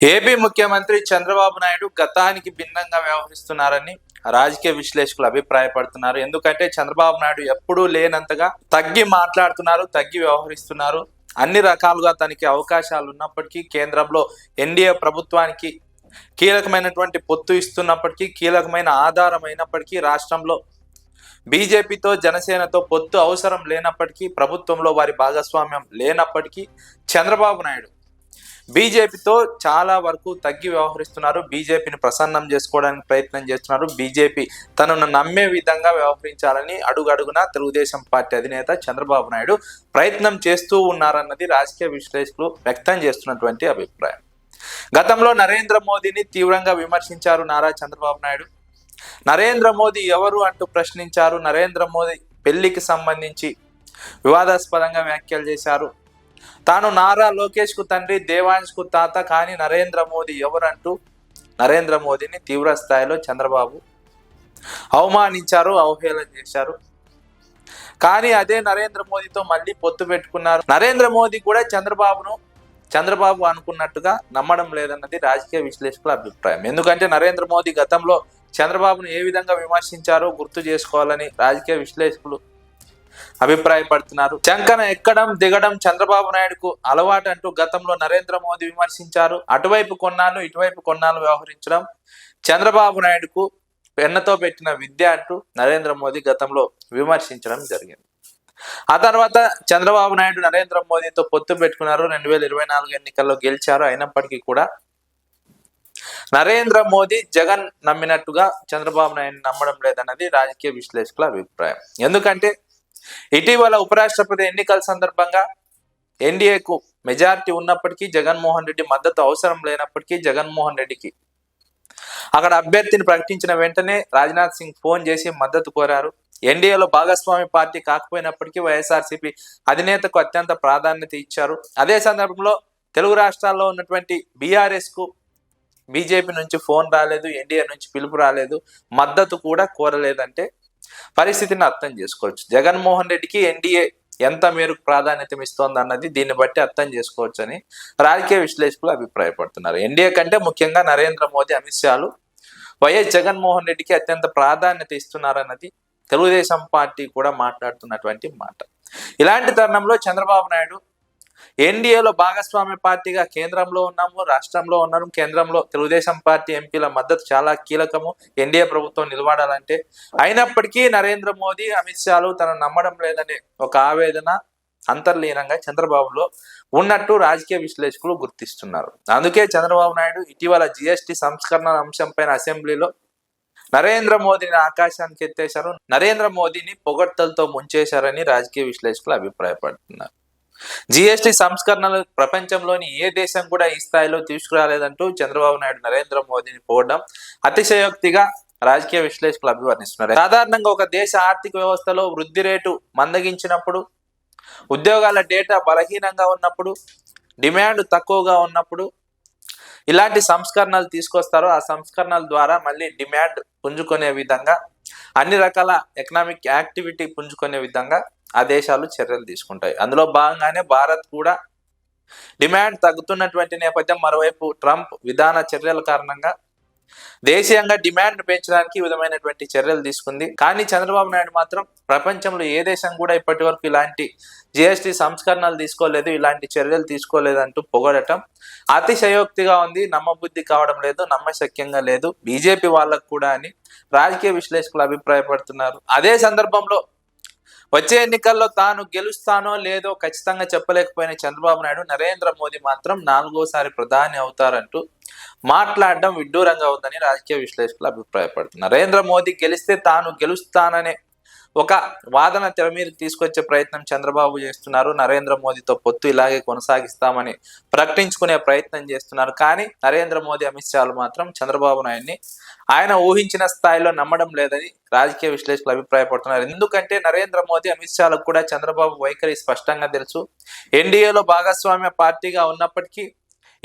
AP ముఖ్యమంత్రి చంద్రబాబు నాయుడు గతానికి భిన్నంగా వ్యవహరిస్తున్నారని రాజకీయ విశ్లేషకులు అభిప్రాయపడుతున్నారు. ఎందుకంటే చంద్రబాబు నాయుడు ఎప్పుడూ లేనంతగా తగ్గి మాట్లాడుతున్నారు తగ్గి వ్యవహరిస్తున్నారు. అన్ని రకాలుగా తనకి అవకాశాలు ఉన్నప్పటికీ కేంద్రంలో ఎన్డీఏ ప్రభుత్వానికి కీలకమైనటువంటి పొత్తు ఇస్తున్నప్పటికీ కీలకమైన ఆధారం అయినప్పటికీ రాష్ట్రంలో బీజేపీతో జనసేనతో పొత్తు అవసరం లేనప్పటికీ ప్రభుత్వంలో వారి భాగస్వామ్యం లేనప్పటికీ చంద్రబాబు నాయుడు బీజేపీతో చాలా వరకు తగ్గి వ్యవహరిస్తున్నారు. బీజేపీని ప్రసన్నం చేసుకోవడానికి ప్రయత్నం చేస్తున్నారు. బీజేపీ తనను నమ్మే విధంగా వ్యవహరించాలని అడుగడుగున తెలుగుదేశం పార్టీ అధినేత చంద్రబాబు నాయుడు ప్రయత్నం చేస్తూ ఉన్నారన్నది రాజకీయ విశ్లేషకులు వ్యక్తం చేస్తున్నటువంటి అభిప్రాయం. గతంలో నరేంద్ర మోదీని తీవ్రంగా విమర్శించారు నారా చంద్రబాబు నాయుడు. నరేంద్ర మోదీ ఎవరు అంటూ ప్రశ్నించారు. నరేంద్ర మోదీ పెళ్ళికి సంబంధించి వివాదాస్పదంగా వ్యాఖ్యలు చేశారు. తాను నారా లోకేష్కు తండ్రి దేవాంశ్కు తాత కానీ నరేంద్ర మోదీ ఎవరంటూ నరేంద్ర మోదీని తీవ్ర స్థాయిలో చంద్రబాబు అవమానించారు అవహేళన చేశారు. కానీ అదే నరేంద్ర మోదీతో మళ్ళీ పొత్తు పెట్టుకున్నారు. నరేంద్ర మోదీ కూడా చంద్రబాబును చంద్రబాబు అనుకున్నట్టుగా నమ్మడం లేదన్నది రాజకీయ విశ్లేషకుల అభిప్రాయం. ఎందుకంటే నరేంద్ర మోదీ గతంలో చంద్రబాబును ఏ విధంగా విమర్శించారో గుర్తు చేసుకోవాలని రాజకీయ విశ్లేషకులు అభిప్రాయపడుతున్నారు. చంకన ఎక్కడం దిగడం చంద్రబాబు నాయుడుకు అలవాటు అంటూ గతంలో నరేంద్ర మోదీ విమర్శించారు. అటువైపు కొన్నాళ్ళు ఇటువైపు కొన్నాళ్ళు వ్యవహరించడం చంద్రబాబు నాయుడుకు పెన్నతో పెట్టిన విద్య అంటూ నరేంద్ర మోదీ గతంలో విమర్శించడం జరిగింది. ఆ తర్వాత చంద్రబాబు నాయుడు నరేంద్ర మోదీతో పొత్తు పెట్టుకున్నారు. రెండు వేల ఇరవై నాలుగు ఎన్నికల్లో గెలిచారు. అయినప్పటికీ కూడా నరేంద్ర మోదీ జగన్ నమ్మినట్టుగా చంద్రబాబు నాయుడు నమ్మడం లేదన్నది రాజకీయ విశ్లేషకుల అభిప్రాయం. ఎందుకంటే ఇటీవల ఉపరాష్ట్రపతి ఎన్నికల సందర్భంగా ఎన్డీఏకు మెజారిటీ ఉన్నప్పటికీ జగన్మోహన్ రెడ్డి మద్దతు అవసరం లేనప్పటికీ జగన్మోహన్ రెడ్డికి. అక్కడ అభ్యర్థిని ప్రకటించిన వెంటనే రాజ్నాథ్ సింగ్ ఫోన్ చేసి మద్దతు కోరారు. ఎన్డీఏలో భాగస్వామి పార్టీ కాకపోయినప్పటికీ వైఎస్ఆర్సీపీ అధినేతకు అత్యంత ప్రాధాన్యత ఇచ్చారు. అదే సందర్భంలో తెలుగు రాష్ట్రాల్లో ఉన్నటువంటి బీఆర్ఎస్కు బీజేపీ నుంచి ఫోన్ రాలేదు ఎన్డీఏ నుంచి పిలుపు రాలేదు మద్దతు కూడా కోరలేదంటే పరిస్థితిని అర్థం చేసుకోవచ్చు. జగన్మోహన్ రెడ్డికి ఎన్డీఏ ఎంత మేరకు ప్రాధాన్యత ఇస్తోంది అన్నది దీన్ని బట్టి అర్థం చేసుకోవచ్చు అని రాజకీయ విశ్లేషకులు అభిప్రాయపడుతున్నారు. ఎన్డీఏ కంటే ముఖ్యంగా నరేంద్ర మోదీ అమిత్ షాలు వైఎస్ జగన్మోహన్ రెడ్డికి అత్యంత ప్రాధాన్యత ఇస్తున్నారన్నది తెలుగుదేశం పార్టీ కూడా మాట్లాడుతున్నటువంటి మాట. ఇలాంటి తరుణంలో చంద్రబాబు నాయుడు ఎన్డీఏలో భాగస్వామ్య పార్టీగా కేంద్రంలో ఉన్నాము రాష్ట్రంలో ఉన్నాము కేంద్రంలో తెలుగుదేశం పార్టీ ఎంపీల మద్దతు చాలా కీలకము. ఎన్డీఏ ప్రభుత్వం నిలబడాలంటే. అయినప్పటికీ నరేంద్ర మోదీ అమిత్ షాలు తన నమ్మడం లేదనే ఒక ఆవేదన అంతర్లీనంగా చంద్రబాబులో ఉన్నట్టు రాజకీయ విశ్లేషకులు గుర్తిస్తున్నారు. అందుకే చంద్రబాబు నాయుడు ఇటీవల జిఎస్టి సంస్కరణ అంశంపైన అసెంబ్లీలో నరేంద్ర మోదీని ఆకాశానికి ఎత్తేశారు నరేంద్ర మోదీని పొగడ్తలతో ముంచేశారని రాజకీయ విశ్లేషకులు అభిప్రాయపడుతున్నారు. జిఎస్టి సంస్కరణలు ప్రపంచంలోని ఏ దేశం కూడా ఈ స్థాయిలో తీసుకురాలేదంటూ చంద్రబాబు నాయుడు నరేంద్ర మోదీని పోవడం అతిశయోక్తిగా రాజకీయ విశ్లేషకులు అభివర్ణిస్తున్నారు. సాధారణంగా ఒక దేశ ఆర్థిక వ్యవస్థలో వృద్ధి రేటు మందగించినప్పుడు ఉద్యోగాల డేటా బలహీనంగా ఉన్నప్పుడు డిమాండ్ తక్కువగా ఉన్నప్పుడు ఇలాంటి సంస్కరణలు తీసుకొస్తారో ఆ సంస్కరణల ద్వారా మళ్ళీ డిమాండ్ పుంజుకునే విధంగా అన్ని రకాల ఎకనామిక్ యాక్టివిటీ పుంజుకునే విధంగా ఆ దేశాలు చర్యలు తీసుకుంటాయి. అందులో భాగంగానే భారత్ కూడా డిమాండ్ తగ్గుతున్నటువంటి నేపథ్యం మరోవైపు ట్రంప్ విధాన చర్యల కారణంగా దేశీయంగా డిమాండ్ పెంచడానికి విధమైనటువంటి చర్యలు తీసుకుంది. కానీ చంద్రబాబు నాయుడు మాత్రం ప్రపంచంలో ఏ దేశం కూడా ఇప్పటి వరకు ఇలాంటి జిఎస్టి సంస్కరణలు తీసుకోలేదు ఇలాంటి చర్యలు తీసుకోలేదంటూ పొగడటం అతిశయోక్తిగా ఉంది. నమ్మబుద్ధి కావడం లేదు నమ్మశక్యంగా లేదు. బీజేపీ వాళ్ళకు కూడా అని రాజకీయ విశ్లేషకులు అభిప్రాయపడుతున్నారు. అదే సందర్భంలో వచ్చే ఎన్నికల్లో తాను గెలుస్తానో లేదో ఖచ్చితంగా చెప్పలేకపోయిన చంద్రబాబు నాయుడు నరేంద్ర మోదీ మాత్రం నాలుగోసారి ప్రధాని అవుతారంటూ మాట్లాడడం విడ్డూరంగా ఉందని రాజకీయ విశ్లేషకులు అభిప్రాయపడుతున్నారు. నరేంద్ర మోదీ గెలిస్తే తాను గెలుస్తాననే ఒక వాదన తెర మీద తీసుకొచ్చే ప్రయత్నం చంద్రబాబు చేస్తున్నారు నరేంద్ర మోదీతో పొత్తు ఇలాగే కొనసాగిస్తామని ప్రకటించుకునే ప్రయత్నం చేస్తున్నారు. కానీ నరేంద్ర మోదీ అమిత్ షాలు మాత్రం చంద్రబాబు నాయుడిని ఆయన ఊహించిన స్థాయిలో నమ్మడం లేదని రాజకీయ విశ్లేషకులు అభిప్రాయపడుతున్నారు. ఎందుకంటే నరేంద్ర మోదీ అమిత్ షాలకు కూడా చంద్రబాబు వైఖరి స్పష్టంగా తెలుసు. ఎన్డీఏలో భాగస్వామ్య పార్టీగా ఉన్నప్పటికీ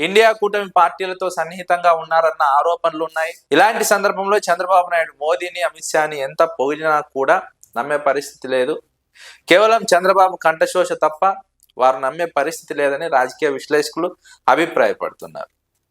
ఇండియా కూటమి పార్టీలతో సన్నిహితంగా ఉన్నారన్న ఆరోపణలు ఉన్నాయి. ఇలాంటి సందర్భంలో చంద్రబాబు నాయుడు మోదీని అమిత్ షాని ఎంత పొగిడినా కూడా నమ్మే పరిస్థితి లేదు. కేవలం చంద్రబాబు కంఠశోష తప్ప వారు నమ్మే పరిస్థితి లేదని రాజకీయ విశ్లేషకులు అభిప్రాయపడుతున్నారు.